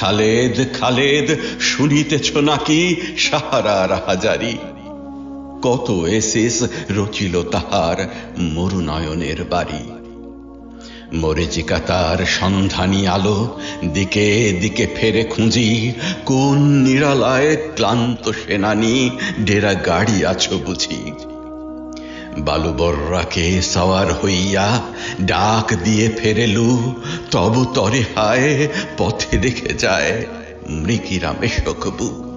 খালেদ খালেদ, শুনিতেছ নাকি? সাহারার হাজারি কত এসেস রচিল তাহার মরুনয়নের বাড়ি। মরিচিকা তার সন্ধানী আলো দিকে দিকে ফেরে খুঁজি, কোন নিরালায় ক্লান্ত সেনানি, ডেরা গাড়ি আছো বুঝি। বালুবর্রাকে সওয়ার হইয়া ডাক দিয়ে ফেরেলু, তবু তরে হায় পথে দেখে যায় মৃগিরামে শকবু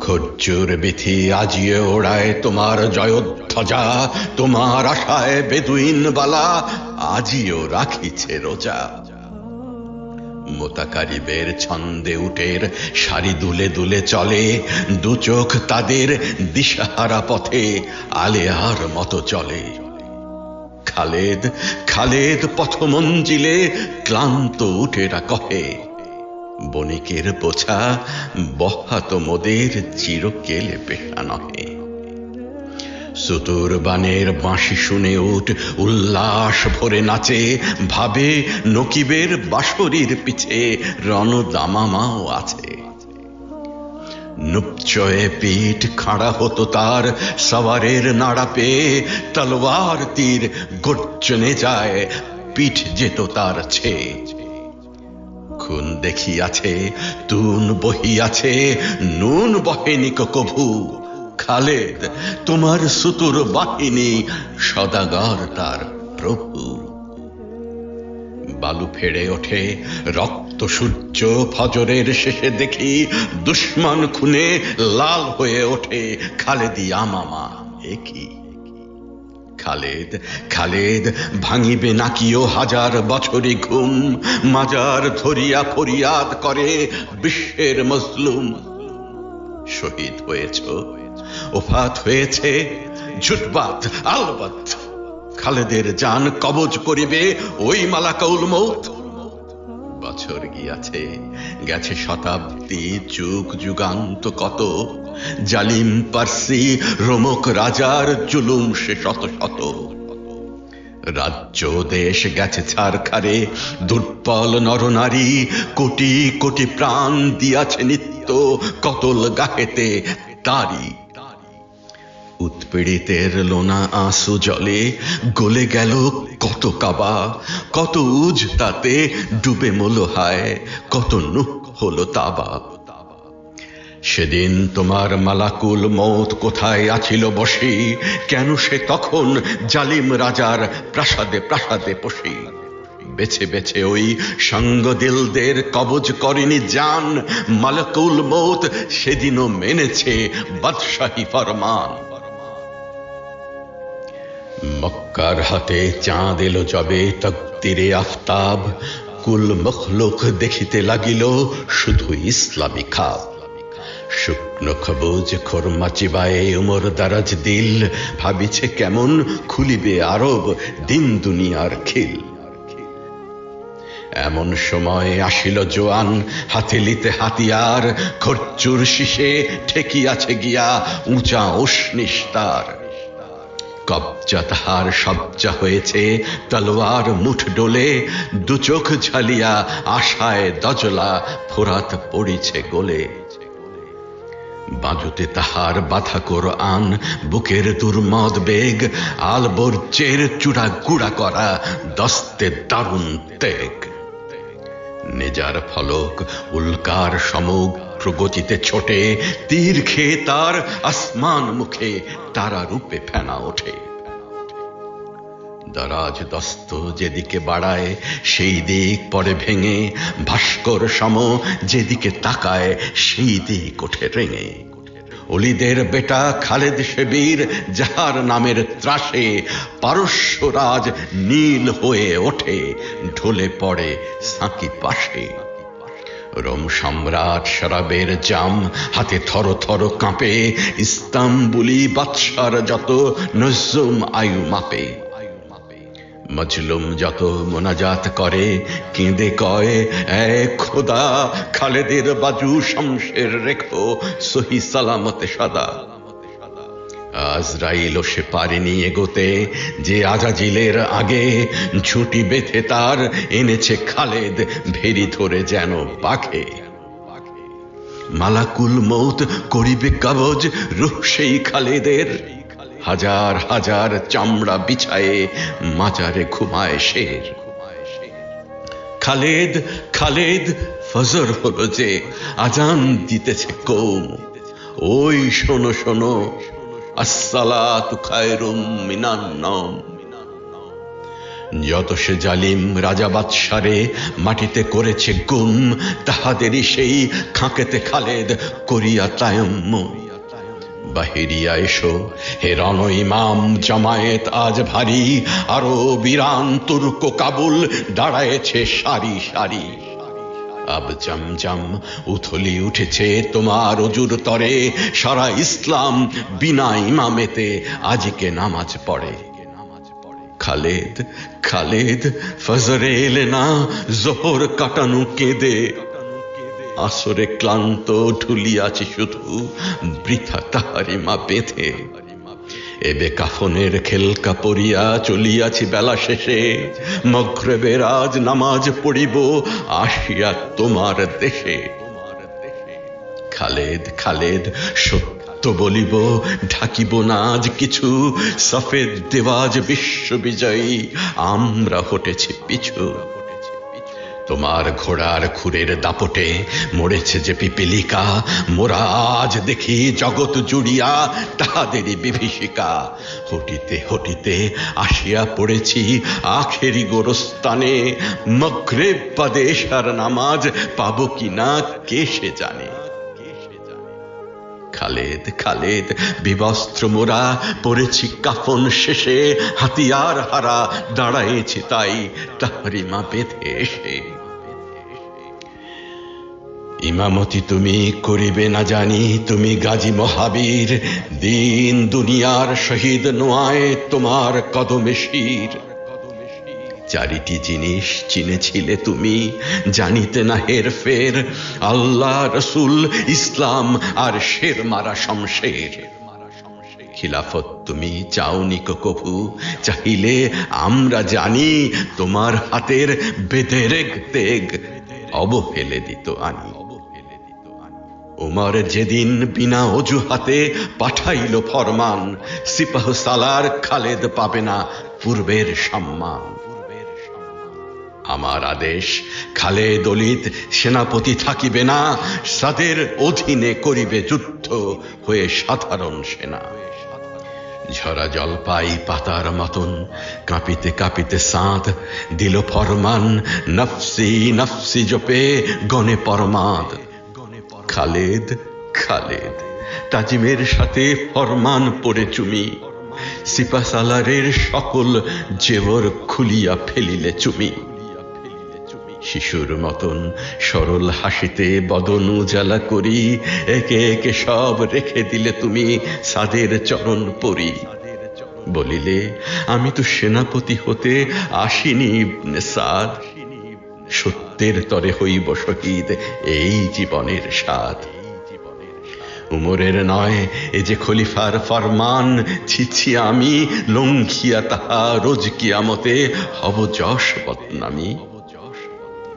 খজ্জুর বিথি আজিয়ে ওড়ায় তোমার জয়োধ্বজা, তোমার আশায় বেদুইন বালা আজিও রাখিছে রোজা। মোতাকারিবের ছন্দে উটের সারি দুলে দুলে চলে, দু চোখ তাদের দিশাহারা পথে আলেয়ার মতো চলে। খালেদ খালেদ পথমঞ্জিলে ক্লান্ত উঠেরা কহে, বণিকের বোঝা বহাত মোদের চিরকেলে পেশা নহে। সুতুর বানের বাঁশি শুনে উঠ, উল্লাস ভরে নাচে, ভাবে নকিবের বাঁশরির পিছে রণদামামাও আছে। নুপচয়ে পিঠ খাড়া হতো তার সওয়ারের নাড়া পেয়ে তলোয়ার তীর গর্জনে যায়, পিঠ যেত তার ছে। খুন দেখিয়াছে, তুন বহিয়াছে, নুন বহেনিক কভু। খালেদ, তোমার সুতুর বাহিনী সদাগর তার প্রভু। বালু ফেড়ে ওঠে, রক্ত সূর্য ফজরের শেষে দেখি দুশ্মন খুনে লাল হয়ে ওঠে, খালেদি আমামা একই। খালেদ খালেদ, ভাঙিবে নাকিও হাজার বছরে ঘুম, মাজার ধরিয়া ফরিয়াদ করে বিশ্বের মজলুম। শহীদ হয়েছ? ওফাত হয়েছে, ঝুটবাত, আলবাত। খালেদের জান কবজ করিবে, ওই মালাকাউল মৌত। বছর গিয়াছে, গেছে শতাব্দী, যুগ যুগান্ত কত। জালিম পার্সি, রোমক রাজার জুলুম সে শত শত। রাজ্য দেশ গেছে ছারখারে, দুর্বল নরনারী কোটি কোটি প্রাণ দিয়াছে নিত্য, কতল গাহেতে তারি। উৎপীড়িতের লোনা আঁসু জলে গলে গেল কত কাবা, কত উজ তাতে ডুবে মলো হায় কত নুহ হলো তাবা। সেদিন তোমার মালাকুল মত কোথায় আছিল বসি, কেন সে তখন জালিম রাজার প্রাসাদে প্রাসাদে পশি? বেছে বেছে ওই সঙ্গদিলদের কবজ করেনি যান মালাকুল মত সেদিনও মেনেছে বাদশাহী ফরমান। মক্কার হাতে চাঁদ এলো যবে তকদিরে আফতাব। কুল মখলুক দেখিতে লাগিল শুধু ইসলামী খাব শুকনো খবুজ খোরমা চিবায়ে উমর দারাজ দিল। ভাবিছে কেমন খুলিবে আরব দিন দুনিয়ার খিল। এমন সময় আসিল জোয়ান হাতিলিতে হাতিয়ার। খরচুর শিশে ঠেকিয়াছে গিয়া উঁচা উষ্ণিস্তার কবজা তাহার সবজা হয়েছে, তলোয়ার মুঠ ডোলে দুচোখ ঝালিয়া আশায় দজলা ফোরাত পড়িছে গোলে। বাজুতে তাহার বাধা কর আন, বুকের দুর্মদ বেগ আলবর্জের চূড়া গুড়া করা দস্তে দারুণ তেগ নেজার ফলক উল্কার সমগ্র গতিতে ছোটে তীর খেয়ে তার আসমান মুখে, তারা রূপে ফেনা ওঠে। দরাজ দস্ত যেদিকে বাড়ায়, সেই দিক পরে ভেঙে, ভাস্কর সম যেদিকে তাকায়, সেই দিক ওঠে রেঙে। অলিদের বেটা খালেদ শেবির যাহার নামের ত্রাসে পারস্যরাজ নীল হয়ে ওঠে, ঢলে পড়ে সাঁকি পাশে। রোম সম্রাট শরাবের জাম হাতে থর থর কাঁপে, ইস্তাম্বুলি বাদশার যত নজুম আয়ু মাপে। মজলুম যত মোনাজাত করে, কেঁদে কয়, এ খোদা, খালেদের বাজু শমশের রেখো, সহি সালামতে সদা। আজরাইল সে পারেনি এগোতে, যে আজাজিলের আগে ছুটি বেঁধে তার এনেছে খালেদ, ভেরি ধরে যেন পাখে। মালাকুল মৌত করিবে কাবজ রুহ সেই খালেদের। হাজার হাজার চামড়া বিছায়ে মাজারে ঘুমায় শের। খালেদ খালেদ, ফজর হলো যে আজান দিতেছে কৌম। ওই শোনো শোনো খায়রুম মিনান যত সে জালিম রাজা বাদশারে মাটিতে করেছে গুম, তাহাদেরই সেই খাঁকেতে খালেদ করিয়া তায়ম্ম। বাহিরিয়া এসো, হে রণ ইমাম, জামায়েত আজ ভারী, আরও বিরান তুর্ক কাবুল দাঁড়ায়েছে সারি সারি। আব জমজম উথলি উঠেছে তোমার অজুর তরে। সারা ইসলাম বিনা ইমামেতে আজকে নামাজ পড়ে। খালেদ খালেদ, ফজরে এলে না জোহর কাটানো কেঁদে। আসরে ক্লান্ত ঢুলিয়াছি শুধু বৃথা তাহারি বেঁধে। এবে কাফনের খেলকা পরিয়া চলিয়াছি বেলা শেষে। মগ্রেবের আজ নামাজ পড়িব, আসিয়া তোমার দেশে। খালেদ খালেদ, সত্য বলিব, ঢাকিব না আজ কিছু। সফেদ দেওয়াজ বিশ্ববিজয়ী আমরা হটেছি পিছু। তোমার ঘোড়ার খুরের দাপটে মরেছে যে পিপিলিকা। মোরা আজ দেখি জগৎ জুড়িয়া তাহাদেরই বিভীষিকা। হটিতে হটিতে আসিয়া পড়েছি আখেরি গোরস্তানে মগ্রেব পাদেশার নামাজ পাবো কি না কে সে জানে? খালেদ খালেদ, বিবস্ত্র মোরা, পড়েছি কাফন শেষে, হাতিয়ার হারা দাঁড়ায়েছি তাই তাহারি মা বেঁধে এসে। ইমামতি তুমি করিবে না জানি, তুমি গাজী মহাবীর, দিন দুনিয়ার শহীদ নোয়ায় তোমার কদমে শির। চারিটি জিনিস চিনেছিলে তুমি? জানিতে না হের ফের আল্লাহ, রসুল, ইসলাম আর শের মারা শমশের। খিলাফত তুমি চাওনি কভু। চাহিলে আমরা জানি তোমার হাতের বেদেরেগ তেগ অবহেলে দিত আনি। উমর যেদিন বিনা অজুহাতে পাঠাইল ফরমান সিপাহ সালার খালেদ পাবে না পূর্বের সম্মান। আমার আদেশ। খালে দলিত সেনাপতি থাকিবে না, সাদের অধীনে করিবে যুদ্ধ হয়ে সাধারণ সেনা। ঝরা জলপাই পাতার মতন, কাঁপিতে কাঁপিতে সাঁত, দিল ফরমান, নফসি নফসি জপে গনে পরমাদ। খালেদ খালেদ, তাজিমের সাথে ফরমান পড়ে চুমি। সিপাসালারের সকল জেবর খুলিয়া ফেলিলে চুমি। শিশুর মতন সরল হাসিতে বদন উজালা করি। একে একে সব রেখে দিলে তুমি সাদের চরণ পরি। বলিলে, আমি তো সেনাপতি হতে আসিনি সাদ। সত্যের তরে হইব শহীদ এই জীবনের স্বাদ। উমরের নয়, এ যে খলিফার ফরমান, ছিছি আমি, লঙ্ঘিয়া তাহা রোজ কিয়ামতে হব যশ বদনামী।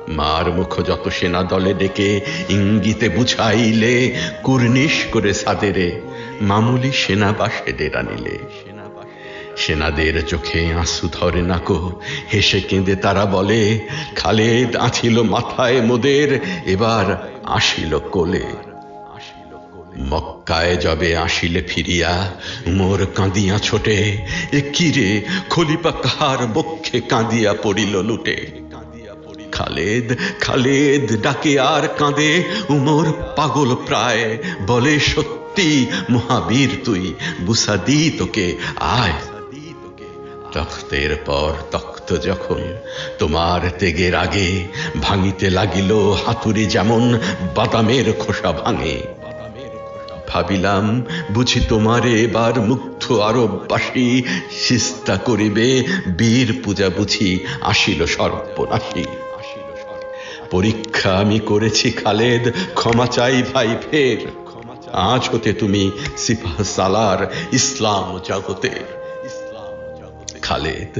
মার মুখ যত সেনা দলে ডেকে ইঙ্গিতে বুঝাইলে, কুর্নিশ করে সাদেরে মামুলি সেনা বাসে ডেরা নিলে সেনাদের চোখে আঁসু ধরে নাকো হেসে কেঁদে তারা বলে, খালেদ আছিল মাথায় মোদের, এবার আসিল কোলে। মক্কায় যবে আসিলে ফিরিয়া, মোর কাঁদিয়া ছোটে, এ কিরে খলিপা কাহার বক্ষে কাঁদিয়া পড়িল লুটে? খালেদ খালেদ ডাকে আর কাঁদে। উমর পাগল প্রায় বলে, সত্যি মহাবীর তুই বুসাদি তোকে, আয়। তখ্তের পর তখ্ত যখন তোমার তেগের আগে ভাঙিতে লাগিল হাতুড়ি যেমন বাদামের খোসা ভাঙে। ভাবিলাম, বুঝি তোমারে এবার মুগ্ধ আরববাসী সিস্তা করিবে, বীর পূজা বুঝি আসিল সর্বনাশী। পরীক্ষা আমি করেছি, খালেদ। ক্ষমা চাই ভাই, ফের। আজ হতে তুমি সিপাহ সালার ইসলাম জগতে খালেদ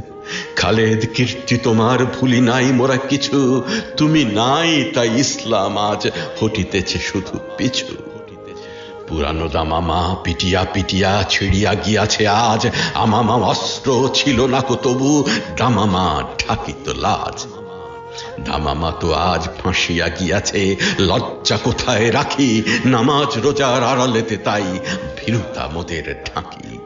খালেদ, কীর্তি তোমার ভুলি নাই মোরা কিছু। তুমি নাই, তাই ইসলাম আজ হটিতেছে শুধু পিছু। পুরানো দামামা পিটিয়া পিটিয়া, ছিড়িয়া গিয়াছে আজ। আমামা অস্ত্র ছিল না কো তবু, দামামা ঠাকিত লাজ। দামামা তো আজ ফাঁসিয়া গিয়াছে, লজ্জা কোথায় রাখি? নামাজ রোজার আড়ালেতে তাই ভীরুতা মোদের ঢাকি।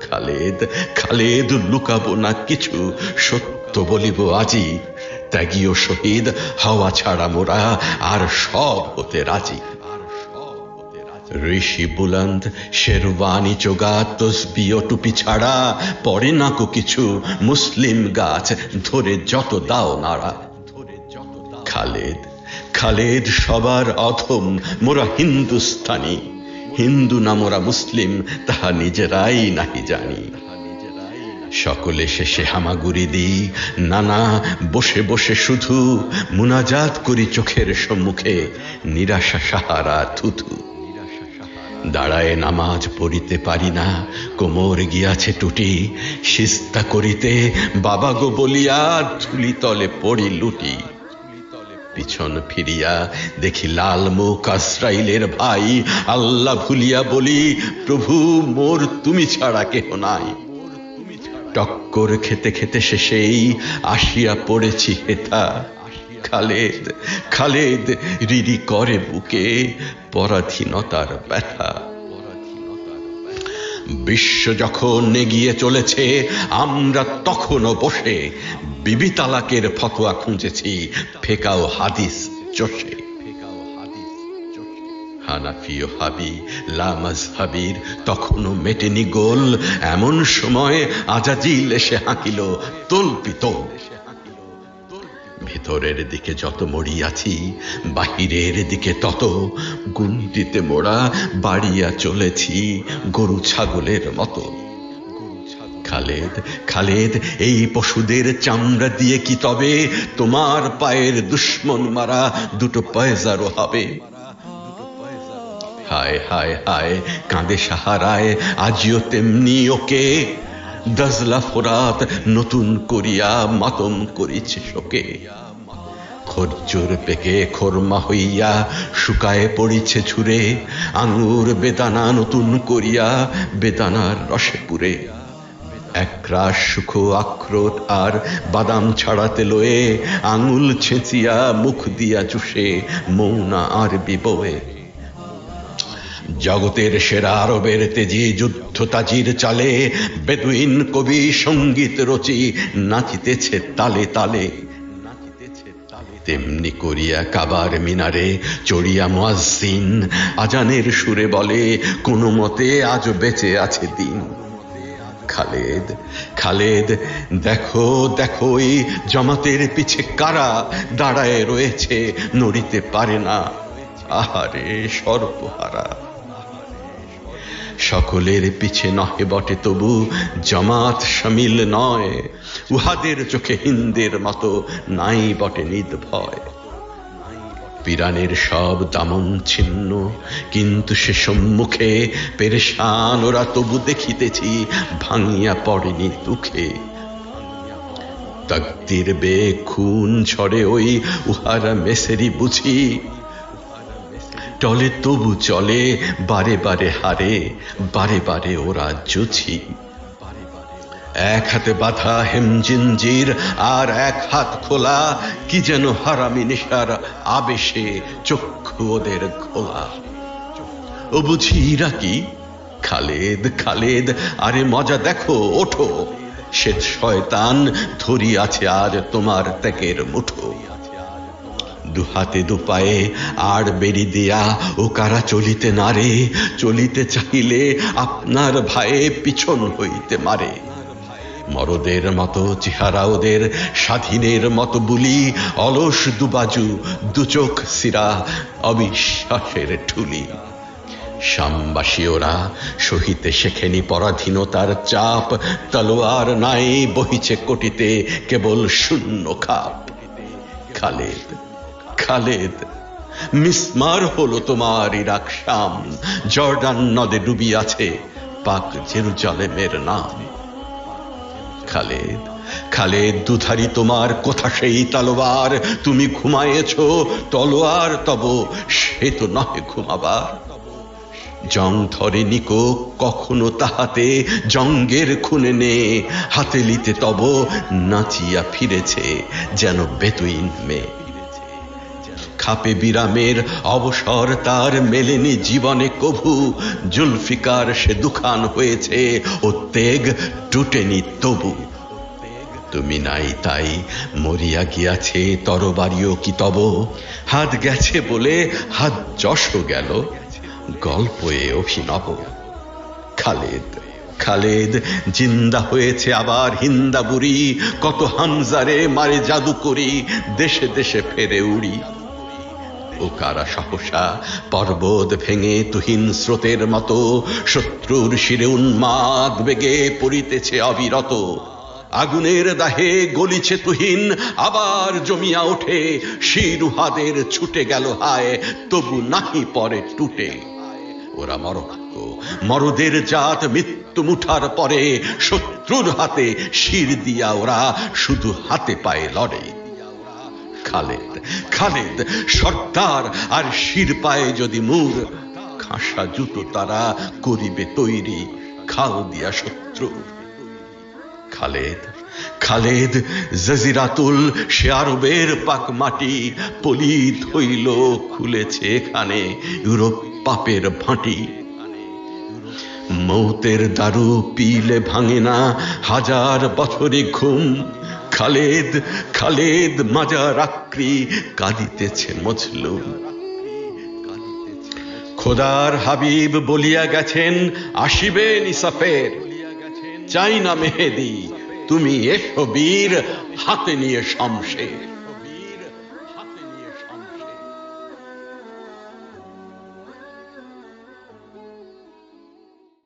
খালেদ খালেদ লুকাবো না কিছু, সত্য বলিব আজি। ত্যাগীয় শহীদ, হাওয়া ছাড়া মোরা আর সব হতে রাজি। ঋষি বুলন্দ, শেরওয়ানি চোগা তসবিও টুপি ছাড়া পরে না কো কিছু। মুসলিম গাছ, ধরে যত দাও নাড়া। খালেদ খালেদ সবার অথম মোরা হিন্দুস্তানি। হিন্দু না মোরা মুসলিম, তাহা নিজেরাই নাহি জানি। সকলে শেষে হামাগুড়ি দিই, নানা বসে বসে শুধু, মুনাজাত করি চোখের সম্মুখে, নিরাশা সাহারা থুথু। দাঁড়ায় নামাজ পড়িতে পারি না, কোমর গিয়াছে টুটি, সিস্তা করিতে বাবা গো বলিয়া ধুলি তলে পড়ি লুটি। পিছন ফিরিয়া দেখি লাল মুখ আশ্রাইলের ভাই, আল্লাহ ভুলিয়া বলি, প্রভু, মোর তুমি ছাড়া কেহ নাই। টক্কর খেতে খেতে শেষেই আসিয়া পড়েছি হেথা। খালেদ খালেদ রিরি করে বুকে পরাধীনতার ব্যথা। বিশ্ব যখন এগিয়ে চলেছে, আমরা তখনও বসে বিবি তালাকের ফতোয়া খুঁজেছি, ফেকাও হাদিস চষে। হানাফি ও হাবি লামাজ হাবির তখনও মেটেনি গোল, এমন সময় আজাজিল এসে হাঁকিল তল্পি তোল ভেতরের দিকে যত মরিয়াছি বাহিরের দিকে তত গুন্ডিতে মোড়া বাড়িয়া চলেছি গরু ছাগলের মতো। খালেদ খালেদ, এই পশুদের চামড়া দিয়ে কি তবে? তোমার পায়ের দুশ্মন মারা দুটো পয়সারও হবে। হায় হায় হায়, কাঁদে সাহারায়, আজিও তেমনি ওকে। দজলা ফোরাত নতুন করিয়া মাতম করিছে শোকে। খরচুর পেকে খরমা হইয়া, শুকায় পড়িছে ছুরে আঙুর বেদানা নতুন করিয়া, বেদানার রসে পুরে একরাশ সুখ আখরোট আর বাদাম ছাড়াতে লয়ে, আঙুল ছেঁচিয়া মুখ দিয়া চুষে, মৌনা আর বিবয়ে জগতের সেরা আরবের তেজি যুদ্ধ তাজির চালে, বেদুইন কবি সংগীত রচি নাচিতেছে তালে তালে। তেমনি করিয়া কাবার মিনারে চড়িয়া মুয়াজ্জিন আজানের সুরে বলে, কোনো মতে আজ বেঁচে আছে দিন। খালেদ খালেদ, দেখো দেখো, এই জমাতের পিছে কারা দাঁড়ায় রয়েছে, নড়িতে পারে না। আহারে, সর্বহারা। সকলের পিছে নহে বটে তবু জমাত সামিল নয়। উহাদের চোখে হিন্দের মতো নাই বটে নির্ভয়। পিরানের সব দামন ছিন্ন, কিন্তু সে সম্মুখে পেরেশান ওরা তবু দেখিতেছি, ভাঙিয়া পড়েনি দুঃখে। তকদির বে খুন ছড়ে ওই উহারা মেসেরি বুঝি। টলে তবু চলে, বারে বারে হারে, বারে বারে ওরা জুছি এক হাতে বাঁধা হেমজিঞ্জির আর এক হাত খোলা, কি যেন হারামি নেশার আবেশে চক্ষু ওদের খোলা। ও বুঝি ইরাকি খালেদ খালেদ, আরে মজা দেখো, ওঠো। সে শয়তান ধরি আছে আজ তোমার ত্যাগের মুঠো। দুহাতে দুপায়ে আর বেরি দিয়া ও কারা চলিতে নারে, চলিতে চাহিলে আপনার ভাইয়ে পিছন হইতে মারে। মরদের মতো চেহারা ওদের, স্বাধীনের মতো বুলি, অলস দুবাজু, দুচোখ সিরা অবিশ্বাসের ঠুলি শামবাসী ওরা সহিতে শেখেনি পরাধীনতার চাপ, তলোয়ার নাই বহিছে কোটিতে, কেবল শূন্য খাপ। খালেদ খালেদ মিসমার হলো তোমার ইরাক শাম। জর্ডান নদে ডুবি আছে পাক জেরুজালেমের নাম। খালেদ খালেদ দুধারি, তোমার কোথা সেই তলোয়ার। তুমি ঘুমায়েছ, তলোয়ার, তব সে তো নহে ঘুমাবার। জং ধরে নিকো, কখনো তাহাতে জঙ্গের খুনে নে। হাতে লিতে তব নাচিয়া ফিরেছে, যেন বেতুইন মেয়ে। খাপে বিরামের অবসর তার মেলেনি জীবনে কভু। জুলফিকার সে দুখান হয়েছে ও তেগ টুটেনি তবু। তুমি নাই তাই মরিয়া গিয়াছে, তরবারিও কি তব? হাত গেছে বলে হাত যশও গেল, গল্পে অভিনব। খালেদ খালেদ, জিন্দা হয়েছে আবার হিন্দা বুড়ি, কত হামজারে মারে জাদু করি দেশে দেশে ফেরে উড়ি। কারা সহসা? পর্বত ভেঙে তুহিন স্রোতের মতো শত্রুর শিরে উন্মাদ বেগে পড়িতেছে অবিরত। আগুনের দাহে গলিছে তুহিন, আবার জমিয়া ওঠে। শিরুহাদের ছুটে গেল হায়, তবু নাহি পরে টুটে। ওরা মরক্ষ মরদের জাত মৃত্যু মুঠার পরে শত্রুর হাতে শির দিয়া ওরা শুধু হাতে পায়ে লড়ে। খালেদ খালেদ, সর্দার আর শির পায়ে যদি মুর, খাসা জুতো তারা করিবে তৈরি, খাল দিয়া শত্রু। খালেদ খালেদ, জজিরাতুল সে আরবের পাক মাটি পলিত হইল, খুলেছে এখানে ইউরোপ পাপের ভাঁটি। মৌতের দারু পিলে ভাঙে না হাজার বছরে ঘুম খালেদ খালেদ মাজার আক্রি কাঁদিতেছে মজলুম। খোদার হাবিব বলিয়া গেছেন আসিবেন ইসাফের চাই না মেহেদি, তুমি এসো বীর, হাতে নিয়ে শমশের।